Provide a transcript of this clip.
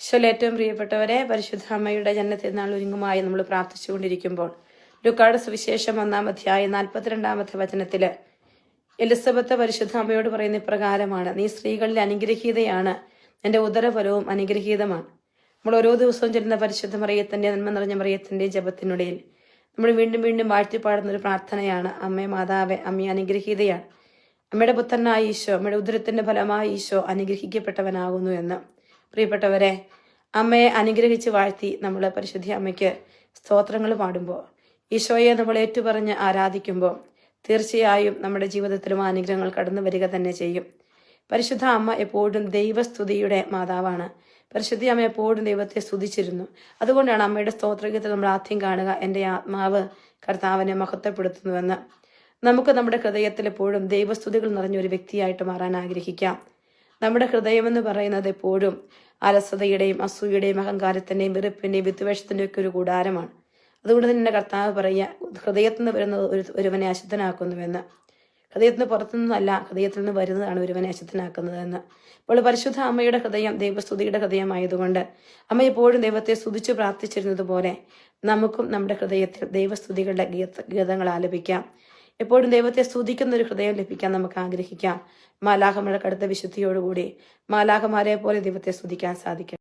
ഈശോയിൽ ഏറ്റവും പ്രിയപ്പെട്ടവരെ പരിശുദ്ധ അമ്മയുടെ ജനനത്തിരുന്നാൾ ഒരുങ്ങുമായി നമ്മൾ പ്രാർത്ഥിച്ചുകൊണ്ടിരിക്കുമ്പോൾ ലുക്കാട് സുവിശേഷം ഒന്നാം അധ്യായം നാൽപ്പത്തിരണ്ടാമത്തെ വചനത്തിൽ എലിസബത്ത് പരിശുദ്ധ അമ്മയോട് പറയുന്ന ഇപ്രകാരമാണ് നീ സ്ത്രീകളിൽ അനുഗ്രഹീതയാണ് എന്റെ ഉദരഫലവും അനുഗ്രഹീതമാണ്. നമ്മൾ ഓരോ ദിവസവും ചെല്ലുന്ന പരിശുദ്ധ മറിയത്തിന്റെ നന്മ നിറഞ്ഞ മറിയത്തിന്റെ ജപത്തിനിടയിൽ നമ്മൾ വീണ്ടും വീണ്ടും വാഴ്ത്തിപ്പാടുന്ന ഒരു പ്രാർത്ഥനയാണ് അമ്മേ മാതാവേ അമ്മയെ അനുഗ്രഹീതയാണ്. അമ്മയുടെ പുത്രനായ ഈശോ അമ്മയുടെ ഉദരത്തിന്റെ ഫലമായ ഈശോ അനുഗ്രഹിക്കപ്പെട്ടവനാകുന്നു എന്ന്. പ്രിയപ്പെട്ടവരെ അമ്മയെ അനുഗ്രഹിച്ച് വാഴ്ത്തി നമ്മൾ പരിശുദ്ധി അമ്മയ്ക്ക് സ്തോത്രങ്ങൾ പാടുമ്പോൾ ഈശോയെ നമ്മൾ ഏറ്റുപറഞ്ഞ് ആരാധിക്കുമ്പോൾ തീർച്ചയായും നമ്മുടെ ജീവിതത്തിലും അനുഗ്രഹങ്ങൾ കടന്നു വരിക തന്നെ ചെയ്യും. പരിശുദ്ധ അമ്മ എപ്പോഴും ദൈവസ്തുതിയുടെ മാതാവാണ്. പരിശുദ്ധി അമ്മ എപ്പോഴും ദൈവത്തെ സ്തുതിച്ചിരുന്നു. അതുകൊണ്ടാണ് അമ്മയുടെ സ്തോത്രഗീതത്തിൽ നമ്മൾ ആദ്യം കാണുക എന്റെ ആത്മാവ് കർത്താവിനെ മഹത്വപ്പെടുത്തുന്നുവെന്ന്. നമുക്ക് നമ്മുടെ ഹൃദയത്തിൽ എപ്പോഴും ദൈവസ്തുതികൾ നിറഞ്ഞ ഒരു വ്യക്തിയായിട്ട് മാറാൻ ആഗ്രഹിക്കാം. നമ്മുടെ ഹൃദയമെന്ന് പറയുന്നത് എപ്പോഴും അലസതയുടെയും അസൂയുടെയും അഹങ്കാരത്തിന്റെയും വെറുപ്പിന്റെയും വിദ്വേഷത്തിന്റെയും ഒക്കെ ഒരു കൂടാരമാണ്. അതുകൊണ്ട് തന്നെ കർത്താവ് പറയുക ഹൃദയത്തിൽ നിന്ന് വരുന്നത് ഒരു ഒരുവനെ അശുദ്ധനാക്കുന്നുവെന്ന്. ഹൃദയത്തിൽ നിന്ന് പുറത്തുനിന്നല്ല ഹൃദയത്തിൽ നിന്ന് വരുന്നതാണ് ഒരുവനെ അശുദ്ധനാക്കുന്നതെന്ന്. അപ്പോൾ പരിശുദ്ധ അമ്മയുടെ ഹൃദയം ദൈവസ്തുതിയുടെ ഹൃദയമായതുകൊണ്ട് അമ്മ എപ്പോഴും ദൈവത്തെ സ്തുതിച്ചു പ്രാർത്ഥിച്ചിരുന്നത് പോലെ നമുക്കും നമ്മുടെ ഹൃദയത്തിൽ ദൈവസ്തുതികളുടെ ഗീത ഗീതങ്ങൾ ആലപിക്കാം. എപ്പോഴും ദൈവത്തെ സ്തുതിക്കുന്ന ഒരു ഹൃദയം ലഭിക്കാൻ നമുക്ക് ആഗ്രഹിക്കാം. മാലാഹമഴക്കടുത്ത വിശുദ്ധിയോടുകൂടി മാലാഹമാരെ പോലെ ദൈവത്തെ സ്തുതിക്കാൻ സാധിക്കും